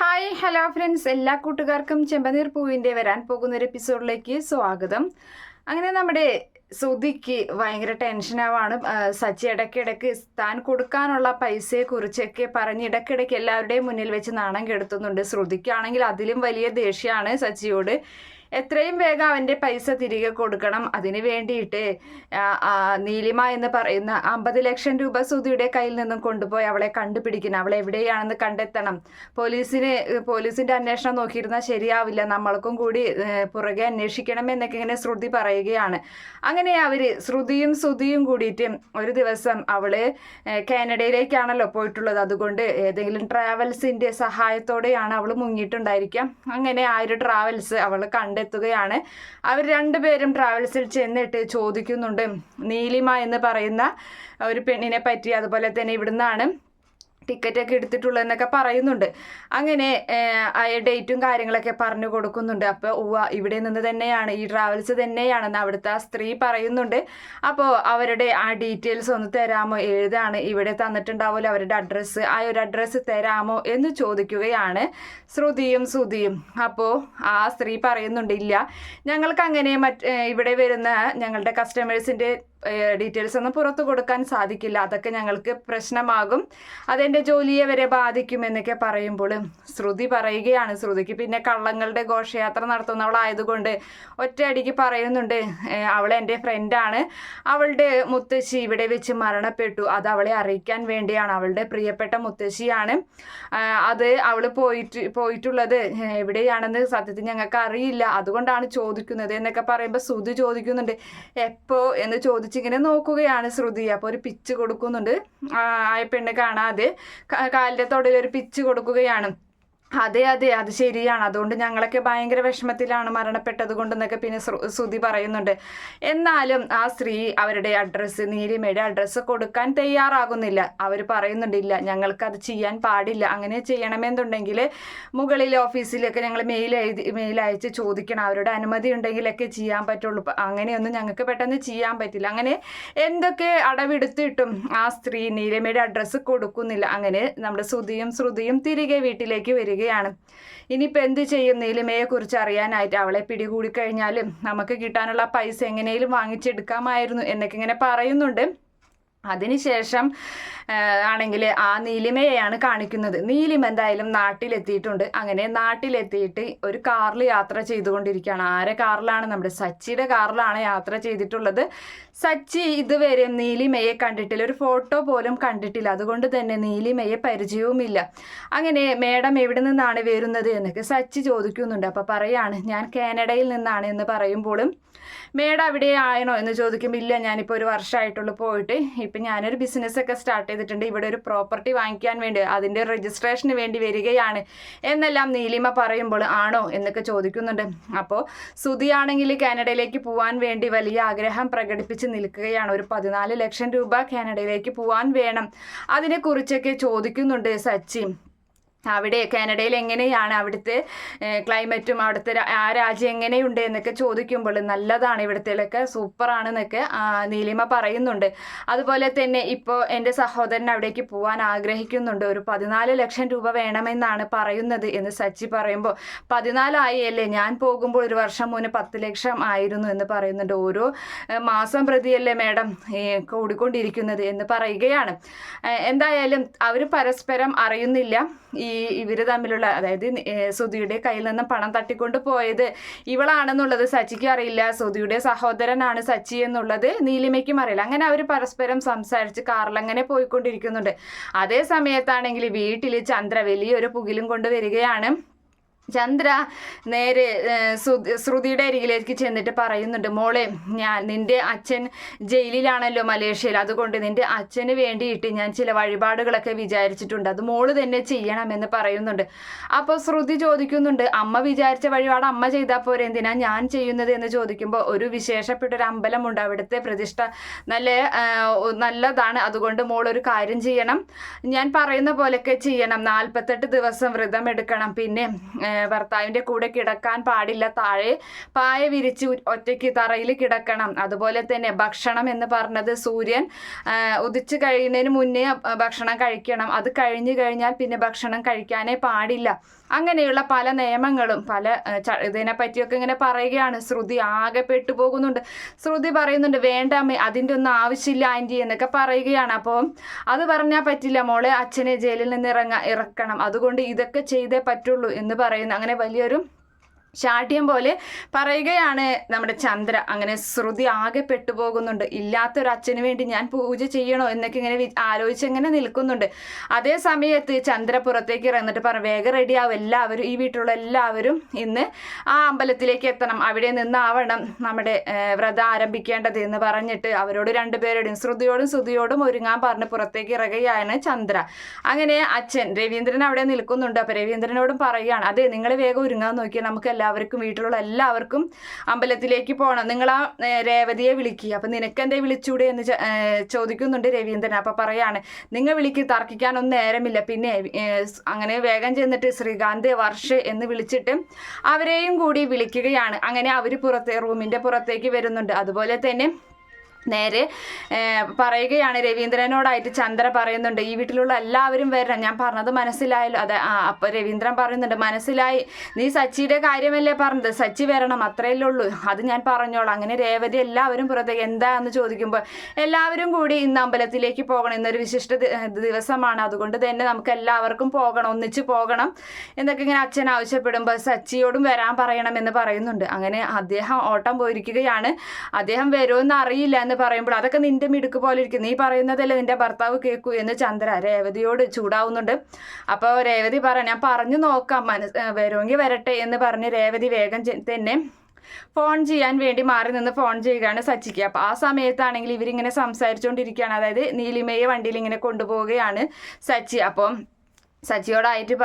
Hi hello friends. എല്ലാ കൂട്ടുകാർക്കും ചെമ്പനീർ പൂവിന്റെ വരാൻ പോകുന്ന ഒരു എപ്പിസോഡിലേക്ക് സ്വാഗതം. അങ്ങനെ നമ്മുടെ സുധിക്ക് ഭയങ്കര ടെൻഷനാവാണ് സച്ചി ഇടയ്ക്കിടയ്ക്ക് താൻ കൊടുക്കാനുള്ള പൈസയെക്കുറിച്ചൊക്കെ പറഞ്ഞ് ഇടയ്ക്കിടയ്ക്ക് എല്ലാവരുടെയും മുന്നിൽ വെച്ച് നാണം കെടുത്തുന്നുണ്ട്. ശ്രുതിക്കാണെങ്കിൽ അതിലും വലിയ ദേഷ്യമാണ് സച്ചിയോട്. എത്രയും വേഗം അവന്റെ പൈസ തിരികെ കൊടുക്കണം. അതിന് വേണ്ടിയിട്ട് നീലിമ എന്ന് പറയുന്ന അമ്പത് ലക്ഷം രൂപ സുധിയുടെ കയ്യിൽ നിന്നും കൊണ്ടുപോയി അവളെ കണ്ടുപിടിക്കണം. അവളെ എവിടെയാണെന്ന് കണ്ടെത്തണം. പോലീസിന് പോലീസിന്റെ അന്വേഷണം നോക്കിയിരുന്നാൽ ശരിയാവില്ല. നമ്മൾക്കും കൂടി പുറകെ അന്വേഷിക്കണം എന്നൊക്കെ ഇങ്ങനെ ശ്രുതി പറയുകയാണ്. അങ്ങനെ അവർ ശ്രുതിയും ശ്രുതിയും കൂടിയിട്ട് ഒരു ദിവസം അവൾ കാനഡയിലേക്കാണല്ലോ പോയിട്ടുള്ളത്. അതുകൊണ്ട് ഏതെങ്കിലും ട്രാവൽസിന്റെ സഹായത്തോടെയാണ് അവൾ മുങ്ങിയിട്ടുണ്ടായിരിക്കാം അങ്ങനെ ആ ഒരു ട്രാവൽസ് അവൾ കണ്ടെത്തുകയാണ്. അവർ രണ്ടുപേരും ട്രാവൽസിൽ ചെന്നിട്ട് ചോദിക്കുന്നുണ്ട്. നീലിമ എന്ന് പറയുന്ന ഒരു പെണ്ണിനെ പറ്റി അതുപോലെ തന്നെ ഇവിടുന്നാണ്. ടിക്കറ്റ് ഒക്കെ എടുത്തിട്ടുള്ളതെന്നൊക്കെ പറയുന്നുണ്ട്. അങ്ങനെ ഡേറ്റും കാര്യങ്ങളൊക്കെ പറഞ്ഞു കൊടുക്കുന്നുണ്ട്. അപ്പോൾ ഉവ്വ ഇവിടെ നിന്ന് തന്നെയാണ് ഈ ട്രാവൽസ് തന്നെയാണെന്ന് അവിടുത്തെ ആ സ്ത്രീ പറയുന്നുണ്ട്. അപ്പോൾ അവരുടെ ആ ഡീറ്റെയിൽസ് ഒന്ന് തരാമോ? ഏതാണ് ഇവിടെ തന്നിട്ടുണ്ടാവുമല്ലോ അവരുടെ അഡ്രസ്സ്? ആ ഒരു അഡ്രസ്സ് തരാമോ എന്ന് ചോദിക്കുകയാണ് ശ്രുതിയും ശ്രുതിയും അപ്പോൾ ആ സ്ത്രീ പറയുന്നുണ്ട് ഇല്ല. ഞങ്ങൾക്ക് അങ്ങനെ മറ്റ് ഇവിടെ വരുന്ന ഞങ്ങളുടെ കസ്റ്റമേഴ്സിന്റെ ഡീറ്റെയിൽസ് ഒന്നും പുറത്തു കൊടുക്കാൻ സാധിക്കില്ല. അതൊക്കെ ഞങ്ങൾക്ക് പ്രശ്നമാകും. അതെന്റെ ജോലിയെ വരെ ബാധിക്കും എന്നൊക്കെ പറയുമ്പോൾ ശ്രുതി പറയുകയാണ്. ശ്രുതിക്ക് പിന്നെ കള്ളങ്ങളുടെ ഘോഷയാത്ര നടത്തുന്നവളായതുകൊണ്ട് ഒറ്റയടിക്ക് പറയുന്നുണ്ട്. "ഏ, അവൾ എന്റെ ഫ്രണ്ടാണ് അവളുടെ മുത്തശ്ശി ഇവിടെ വെച്ച് മരണപ്പെട്ടു. അത് അവളെ അറിയിക്കാൻ വേണ്ടിയാണ്. അവളുടെ പ്രിയപ്പെട്ട മുത്തശ്ശിയാണ്. അത് അവൾ പോയിട്ട് പോയിട്ടുള്ളത് എവിടെയാണെന്ന് സത്യത്തിൽ ഞങ്ങൾക്ക് അറിയില്ല. അതുകൊണ്ടാണ് ചോദിക്കുന്നത് എന്നൊക്കെ പറയുമ്പോൾ ശ്രുതി ചോദിക്കുന്നുണ്ട്. എപ്പോ എന്ന് ചോദിച്ചിങ്ങനെ നോക്കുകയാണ് ശ്രുതി. അപ്പോൾ ഒരു പിച്ച് കൊടുക്കുന്നുണ്ട്. ആ പെണ്ണ് കാണാതെ കാലിന്റെ തൊടയിൽ ഒരു പിച്ച് കൊടുക്കുകയാണ്. അതെ അതെ അത് ശരിയാണ്. അതുകൊണ്ട് ഞങ്ങളൊക്കെ ഭയങ്കര വിഷമത്തിലാണ് മരണപ്പെട്ടത് കൊണ്ടെന്നൊക്കെ പിന്നെ ശ്രു- ശ്രുതി പറയുന്നുണ്ട്. എന്നാലും ആ സ്ത്രീ അവരുടെ അഡ്രസ്സ് നീലിമയുടെ അഡ്രസ്സ് കൊടുക്കാൻ തയ്യാറാകുന്നില്ല. അവർ പറയുന്നുണ്ടില്ല ഞങ്ങൾക്ക് അത് ചെയ്യാൻ പാടില്ല. അങ്ങനെ ചെയ്യണമെന്നുണ്ടെങ്കിൽ മുകളിൽ ഓഫീസിലൊക്കെ ഞങ്ങൾ മെയിൽ എഴുതി മെയിൽ അയച്ച് ചോദിക്കണം. അവരുടെ അനുമതി ഉണ്ടെങ്കിലൊക്കെ ചെയ്യാൻ പറ്റുള്ളൂ. അങ്ങനെയൊന്നും ഞങ്ങൾക്ക് പെട്ടെന്ന് ചെയ്യാൻ പറ്റില്ല. അങ്ങനെ എന്തൊക്കെ അടവെടുത്തിട്ടും ആ സ്ത്രീ നീലിമയുടെ അഡ്രസ്സ് കൊടുക്കുന്നില്ല. അങ്ങനെ നമ്മുടെ ശ്രുതിയും ശ്രുതിയും തിരികെ വീട്ടിലേക്ക് വരികയാണ്. ഇനിയിപ്പോൾ എന്ത് ചെയ്യും? നീലിമയെ കുറിച്ച് അറിയാനായിട്ട് അവളെ പിടികൂടി കഴിഞ്ഞാലും നമുക്ക് കിട്ടാനുള്ള പൈസ എങ്ങനെയും വാങ്ങിച്ചെടുക്കാമായിരുന്നു എന്നൊക്കെ ഇങ്ങനെ പറയുന്നുണ്ട്. അതിനുശേഷം ആണെങ്കിൽ ആ നീലിമയെയാണ് കാണിക്കുന്നത്. നീലിമ എന്തായാലും നാട്ടിലെത്തിയിട്ടുണ്ട്. അങ്ങനെ നാട്ടിലെത്തിയിട്ട് ഒരു കാറിൽ യാത്ര ചെയ്തുകൊണ്ടിരിക്കുകയാണ്. ആരെ കാറിലാണ്? നമ്മുടെ സച്ചിയുടെ കാറിലാണ് യാത്ര ചെയ്തിട്ടുള്ളത്. സച്ചി ഇതുവരെ നീലിമയെ കണ്ടിട്ടില്ല. ഒരു ഫോട്ടോ പോലും കണ്ടിട്ടില്ല. അതുകൊണ്ട് തന്നെ നീലിമയെ പരിചയവുമില്ല. അങ്ങനെ മേഡം എവിടെ നിന്നാണ് വരുന്നത് എന്നൊക്കെ സച്ചി ചോദിക്കുന്നുണ്ട്. അപ്പോൾ പറയാണ് ഞാൻ കാനഡയിൽ നിന്നാണ് എന്ന് പറയുമ്പോഴും മേഡം അവിടെ ആയണോ? എന്ന് ചോദിക്കുമ്പോൾ ഇല്ല ഞാനിപ്പോൾ ഒരു വർഷമായിട്ടുള്ളൂ പോയിട്ട്. ഇപ്പം ഞാനൊരു ബിസിനസ്സൊക്കെ സ്റ്റാർട്ട് ചെയ്തിട്ടുണ്ട്. ഇവിടെ ഒരു പ്രോപ്പർട്ടി വാങ്ങിക്കാൻ വേണ്ടി അതിന്റെ രജിസ്ട്രേഷന് വേണ്ടി വരികയാണ്. എന്നെല്ലാം നീലിമ പറയുമ്പോൾ ആണോ എന്നൊക്കെ ചോദിക്കുന്നുണ്ട്. അപ്പോൾ സുധിയാണെങ്കിൽ കാനഡയിലേക്ക് പോകാൻ വേണ്ടി വലിയ ആഗ്രഹം പ്രകടിപ്പിച്ച് നിൽക്കുകയാണ്. ഒരു പതിനാല് ലക്ഷം രൂപ കാനഡയിലേക്ക് പോകാൻ വേണം. അതിനെക്കുറിച്ചൊക്കെ ചോദിക്കുന്നുണ്ട് സച്ചി. അവിടെ കാനഡയിൽ എങ്ങനെയാണ് അവിടുത്തെ ക്ലൈമറ്റും അവിടുത്തെ ആ രാജ്യം എങ്ങനെയുണ്ട് എന്നൊക്കെ ചോദിക്കുമ്പോൾ നല്ലതാണ് ഇവിടുത്തേലൊക്കെ സൂപ്പറാണെന്നൊക്കെ നീലിമ പറയുന്നുണ്ട്. അതുപോലെ തന്നെ ഇപ്പോൾ എന്റെ സഹോദരൻ അവിടേക്ക് പോകാൻ ആഗ്രഹിക്കുന്നുണ്ട്. ഒരു പതിനാല് ലക്ഷം രൂപ വേണമെന്നാണ് പറയുന്നത് എന്ന് സച്ചി പറയുമ്പോൾ പതിനാലായി അല്ലേ ഞാൻ പോകുമ്പോൾ ഒരു വർഷം മുന്നേ പത്ത് ലക്ഷം ആയിരുന്നു എന്ന് പറയുന്നുണ്ട്. ഓരോ മാസം പ്രതിയല്ലേ മേഡം കൂടിക്കൊണ്ടിരിക്കുന്നത് എന്ന് പറയുകയാണ്. എന്തായാലും അവർ പരസ്പരം അറിയുന്നില്ല. ഈ ഇവർ തമ്മിലുള്ള അതായത് സുധിയുടെ കയ്യിൽ നിന്നും പണം തട്ടിക്കൊണ്ട് പോയത് ഇവളാണെന്നുള്ളത് സച്ചിക്ക് അറിയില്ല. സുധിയുടെ സഹോദരനാണ് സച്ചി എന്നുള്ളത് നീലിമയ്ക്കും അറിയില്ല. അങ്ങനെ അവർ പരസ്പരം സംസാരിച്ച് കാറിൽ അങ്ങനെ പോയിക്കൊണ്ടിരിക്കുന്നുണ്ട്. അതേ സമയത്താണെങ്കിൽ വീട്ടിൽ ചന്ദ്ര വലിയൊരു പുകിലും കൊണ്ട് വരികയാണ്. ചന്ദ്ര നേരെ ശ്രുതിയുടെ അരികിലേക്ക് ചെന്നിട്ട് പറയുന്നുണ്ട് മോളെ ഞാൻ നിന്റെ അച്ഛൻ ജയിലിലാണല്ലോ മലേഷ്യയിൽ. അതുകൊണ്ട് നിന്റെ അച്ഛന് വേണ്ടിയിട്ട് ഞാൻ ചില വഴിപാടുകളൊക്കെ വിചാരിച്ചിട്ടുണ്ട്. അത് മോൾ തന്നെ ചെയ്യണമെന്ന് പറയുന്നുണ്ട്. അപ്പോൾ ശ്രുതി ചോദിക്കുന്നുണ്ട് അമ്മ വിചാരിച്ച വഴിപാട് അമ്മ ചെയ്താൽ പോരെ? എന്തിനാ ഞാൻ ചെയ്യുന്നത്? എന്ന് ചോദിക്കുമ്പോൾ ഒരു വിശേഷപ്പെട്ട ഒരു അമ്പലമുണ്ട് അവിടുത്തെ പ്രതിഷ്ഠ. നല്ല നല്ലതാണ്. അതുകൊണ്ട് മോൾ ഒരു കാര്യം ചെയ്യണം. ഞാൻ പറയുന്ന പോലെയൊക്കെ ചെയ്യണം. നാൽപ്പത്തെട്ട് ദിവസം വ്രതം എടുക്കണം പിന്നെ ഭർത്താവിന്റെ കൂടെ കിടക്കാൻ പാടില്ല. താഴെ പായ വിരിച്ച് ഒറ്റയ്ക്ക് തറയിൽ കിടക്കണം. അതുപോലെ തന്നെ ഭക്ഷണം എന്ന് പറഞ്ഞത് സൂര്യൻ ഉദിച്ച് കഴിയുന്നതിന് മുന്നേ ഭക്ഷണം കഴിക്കണം. അത് കഴിഞ്ഞു കഴിഞ്ഞാൽ പിന്നെ ഭക്ഷണം കഴിക്കാനേ പാടില്ല. അങ്ങനെയുള്ള പല നിയമങ്ങളും പല ഇതിനെ പറ്റിയൊക്കെ ഇങ്ങനെ പറയുകയാണ്. ശ്രുതി ആകെ പെട്ടു പോകുന്നുണ്ട് ശ്രുതി പറയുന്നുണ്ട് വേണ്ട അമ്മേ അതിന്റെ ഒന്നും ആവശ്യമില്ല ആന്റി എന്നൊക്കെ പറയുകയാണ്. അപ്പോൾ അത് പറഞ്ഞാൽ പറ്റില്ല. മോളെ അച്ഛനെ ജയിലിൽ നിന്ന് ഇറങ്ങ ഇറക്കണം. അതുകൊണ്ട് ഇതൊക്കെ ചെയ്തേ പറ്റുള്ളൂ എന്ന് പറയുന്നു. അങ്ങനെ വലിയൊരു ശാഠ്യം പോലെ പറയുകയാണ് നമ്മുടെ ചന്ദ്ര. അങ്ങനെ ശ്രുതി ആകെ പെട്ടുപോകുന്നുണ്ട്. ഇല്ലാത്തൊരു അച്ഛന് വേണ്ടി ഞാൻ പൂജ ചെയ്യണോ എന്നൊക്കെ ഇങ്ങനെ ആലോചിച്ചങ്ങനെ നിൽക്കുന്നുണ്ട്. അതേ സമയത്ത് ചന്ദ്ര പുറത്തേക്ക് ഇറങ്ങിട്ട് പറഞ്ഞു വേഗം റെഡിയാവും എല്ലാവരും ഈ വീട്ടിലുള്ള എല്ലാവരും ഇന്ന് ആ അമ്പലത്തിലേക്ക് എത്തണം. അവിടെ നിന്നാവണം നമ്മുടെ വ്രതം ആരംഭിക്കേണ്ടത് എന്ന് പറഞ്ഞിട്ട് അവരോട് രണ്ടുപേരോടും ശ്രുതിയോടും ശ്രുതിയോടും ഒരുങ്ങാൻ പറഞ്ഞ് പുറത്തേക്ക് ഇറങ്ങുകയാണ് ചന്ദ്ര. അങ്ങനെ അച്ഛൻ രവീന്ദ്രൻ അവിടെ നിൽക്കുന്നുണ്ട്. അപ്പൊ രവീന്ദ്രനോടും പറയുകയാണ് അതെ നിങ്ങൾ വേഗം ഒരുങ്ങാൻ നോക്കിയാൽ നമുക്ക് വീട്ടിലുള്ള എല്ലാവർക്കും അമ്പലത്തിലേക്ക് പോകണം നിങ്ങൾ ആ രേവതിയെ വിളിക്കുക നിനക്ക് നിനക്കെന്തേ വിളിച്ചൂടെ എന്ന് ചോദിക്കുന്നുണ്ട് രവീന്ദ്രൻ. അപ്പം പറയാണ് നിങ്ങൾ വിളിക്ക് തർക്കിക്കാനൊന്നും നേരമില്ല. പിന്നെ അങ്ങനെ വേഗം ചെന്നിട്ട് ശ്രീകാന്ത് വർഷ് എന്ന് വിളിച്ചിട്ട് അവരെയും കൂടി വിളിക്കുകയാണ്. അങ്ങനെ അവർ പുറത്തെ റൂമിന്റെ പുറത്തേക്ക് വരുന്നുണ്ട്. അതുപോലെ തന്നെ നേരെ പറയുകയാണ് രവീന്ദ്രനോടായിട്ട് ചന്ദ്ര പറയുന്നുണ്ട് ഈ വീട്ടിലുള്ള എല്ലാവരും വരണം. ഞാൻ പറഞ്ഞത് മനസ്സിലായല്ലോ. അതെ ആ അപ്പൊ രവീന്ദ്രൻ പറയുന്നുണ്ട് മനസ്സിലായി. നീ സച്ചിയുടെ കാര്യമല്ലേ പറഞ്ഞത്? സച്ചി വരണം അത്രയല്ലേ ഉള്ളൂ. അത് ഞാൻ പറഞ്ഞോളാം. അങ്ങനെ രേവതി എല്ലാവരും പുറത്തേക്ക് എന്താന്ന് ചോദിക്കുമ്പോൾ എല്ലാവരും കൂടി ഇന്ന് അമ്പലത്തിലേക്ക് പോകണം. ഇന്നൊരു വിശിഷ്ട ദിവസമാണ്. അതുകൊണ്ട് തന്നെ നമുക്ക് എല്ലാവർക്കും പോകണം ഒന്നിച്ച് പോകണം. എന്നൊക്കെ ഇങ്ങനെ അച്ഛൻ ആവശ്യപ്പെടുമ്പോൾ സച്ചിയോടും വരാൻ പറയണം എന്ന് പറയുന്നുണ്ട്. അങ്ങനെ അദ്ദേഹം ഓട്ടം പോയിരിക്കുകയാണ്. അദ്ദേഹം വരുമെന്ന് അറിയില്ല. എന്ന് പറയുമ്പോൾ അതൊക്കെ നിന്റെ മിടുക്ക് പോലെ ഇരിക്കും. നീ പറയുന്നതല്ലേ നിന്റെ ഭർത്താവ് കേൾക്കൂ എന്ന് ചന്ദ്ര രേവതിയോട് ചൂടാവുന്നുണ്ട്. അപ്പോൾ രേവതി പറ ഞാൻ പറഞ്ഞു നോക്കാം മനസ് വരുമെങ്കിൽ വരട്ടെ എന്ന് പറഞ്ഞ് രേവതി വേഗം തന്നെ ഫോൺ ചെയ്യാൻ വേണ്ടി മാറി നിന്ന് ഫോൺ ചെയ്യുകയാണ് സച്ചിക്ക്. അപ്പോൾ ആ സമയത്താണെങ്കിൽ ഇവരിങ്ങനെ സംസാരിച്ചുകൊണ്ടിരിക്കുകയാണ് അതായത് നീലിമയെ വണ്ടിയിൽ ഇങ്ങനെ കൊണ്ടുപോവുകയാണ് സച്ചി. അപ്പം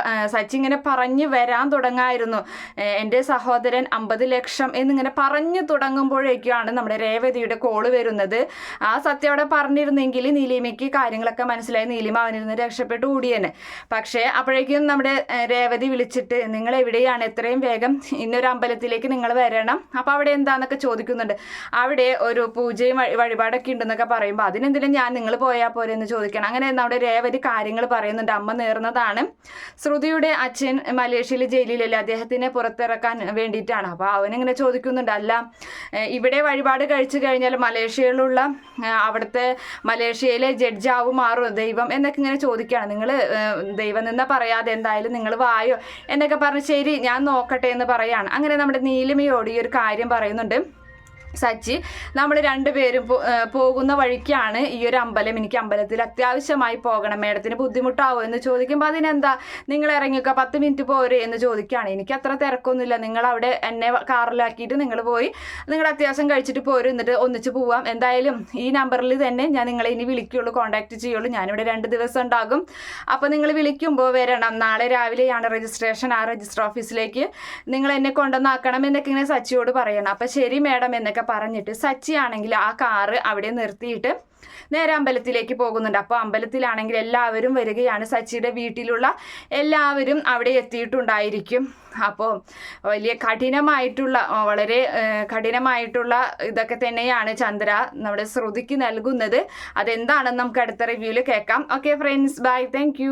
ആ, സച്ചി ഇങ്ങനെ പറഞ്ഞു വരാൻ തുടങ്ങായിരുന്നു. എന്റെ സഹോദരൻ അമ്പത് ലക്ഷം എന്നിങ്ങനെ പറഞ്ഞു തുടങ്ങുമ്പോഴേക്കാണ് നമ്മുടെ രേവതിയുടെ കോൾ വരുന്നത്. ആ സത്യം അവിടെ പറഞ്ഞിരുന്നെങ്കിൽ നീലിമയ്ക്ക് കാര്യങ്ങളൊക്കെ മനസ്സിലായി. നീലിമ അവനിൽ നിന്ന് രക്ഷപ്പെട്ട് ഓടിയേനെ പക്ഷേ അപ്പോഴേക്കും നമ്മുടെ രേവതി വിളിച്ചിട്ട് നിങ്ങൾ എവിടെയാണ്? എത്രയും വേഗം ഇന്നൊരു അമ്പലത്തിലേക്ക് നിങ്ങൾ വരണം. അപ്പോൾ അവിടെ എന്താണെന്നൊക്കെ ചോദിക്കുന്നുണ്ട്. അവിടെ ഒരു പൂജയും വഴി- വഴിപാടൊക്കെ ഉണ്ടെന്നൊക്കെ പറയുമ്പോൾ അതിനെന്തിനും ഞാൻ നിങ്ങൾ പോയാൽ പോരെ? എന്ന് ചോദിക്കണം. അങ്ങനെ നമ്മുടെ രേവതി കാര്യങ്ങൾ പറയുന്നുണ്ട്. അമ്മ നേർന്നതാണ് ശ്രുതിയുടെ അച്ഛൻ മലേഷ്യയിൽ ജയിലിലല്ലേ? അദ്ദേഹത്തിനെ പുറത്തിറക്കാൻ വേണ്ടിയിട്ടാണ്. അപ്പോൾ അവനിങ്ങനെ ചോദിക്കുന്നുണ്ട് അല്ല ഇവിടെ വഴിപാട് കഴിച്ചു കഴിഞ്ഞാൽ മലേഷ്യയിലുള്ള അവിടുത്തെ മലേഷ്യയിലെ ജഡ്ജാവും മാറും ദൈവം എന്നൊക്കെ ഇങ്ങനെ ചോദിക്കുകയാണ്. നിങ്ങൾ ദൈവം നിന്ന പറയാതെ എന്തായാലും നിങ്ങൾ വായോ? എന്നൊക്കെ പറഞ്ഞ് ശരി ഞാൻ നോക്കട്ടെ എന്ന് പറയാണ്. അങ്ങനെ നമ്മുടെ നീലിമയോട് ഈ ഒരു കാര്യം പറയുന്നുണ്ട്. സച്ചി നമ്മൾ രണ്ടുപേരും പോകുന്ന വഴിക്കാണ് ഈ ഒരു അമ്പലം എനിക്ക് അമ്പലത്തിൽ അത്യാവശ്യമായി പോകണം. മേഡത്തിന് ബുദ്ധിമുട്ടാവോ എന്ന് ചോദിക്കുമ്പോൾ അതിനെന്താ? നിങ്ങൾ ഇറങ്ങിയൊക്കെ പത്ത് മിനിറ്റ് പോരെ എന്ന് ചോദിക്കുകയാണ്. എനിക്ക് അത്ര തിരക്കൊന്നുമില്ല. നിങ്ങൾ അവിടെ എന്നെ കാറിലാക്കിയിട്ട് നിങ്ങൾ പോയി നിങ്ങൾ അത്യാവശ്യം കഴിച്ചിട്ട് പോരും എന്നിട്ട് ഒന്നിച്ച് പോവാം. എന്തായാലും ഈ നമ്പറിൽ തന്നെ ഞാൻ നിങ്ങളെ ഇനി വിളിക്കുകയുള്ളൂ കോൺടാക്ട് ചെയ്യുള്ളൂ. ഞാനിവിടെ രണ്ട് ദിവസം ഉണ്ടാകും. അപ്പോൾ നിങ്ങൾ വിളിക്കുമ്പോൾ വരണം. നാളെ രാവിലെയാണ് രജിസ്ട്രേഷൻ ആ രജിസ്റ്റർ ഓഫീസിലേക്ക് നിങ്ങൾ എന്നെ കൊണ്ടുവന്നാക്കണം എന്നൊക്കെ ഇങ്ങനെ സച്ചിയോട് പറയണം. അപ്പം ശരി മേഡം എന്നൊക്കെ പറഞ്ഞിട്ട് സച്ചി ആണെങ്കിൽ ആ കാറ് അവിടെ നിർത്തിയിട്ട് നേരെ അമ്പലത്തിലേക്ക് പോകുന്നുണ്ട്. അപ്പോൾ അമ്പലത്തിലാണെങ്കിൽ എല്ലാവരും വരികയാണ്. സച്ചിയുടെ വീട്ടിലുള്ള എല്ലാവരും അവിടെ എത്തിയിട്ടുണ്ടായിരിക്കും. അപ്പോൾ വലിയ കഠിനമായിട്ടുള്ള വളരെ കഠിനമായിട്ടുള്ള ഇതൊക്കെ തന്നെയാണ് ചന്ദ്ര നമ്മുടെ ശ്രുതിക്ക് നൽകുന്നത്. അതെന്താണെന്ന് നമുക്ക് അടുത്ത റിവ്യൂവിൽ കേൾക്കാം. Okay friends bye thank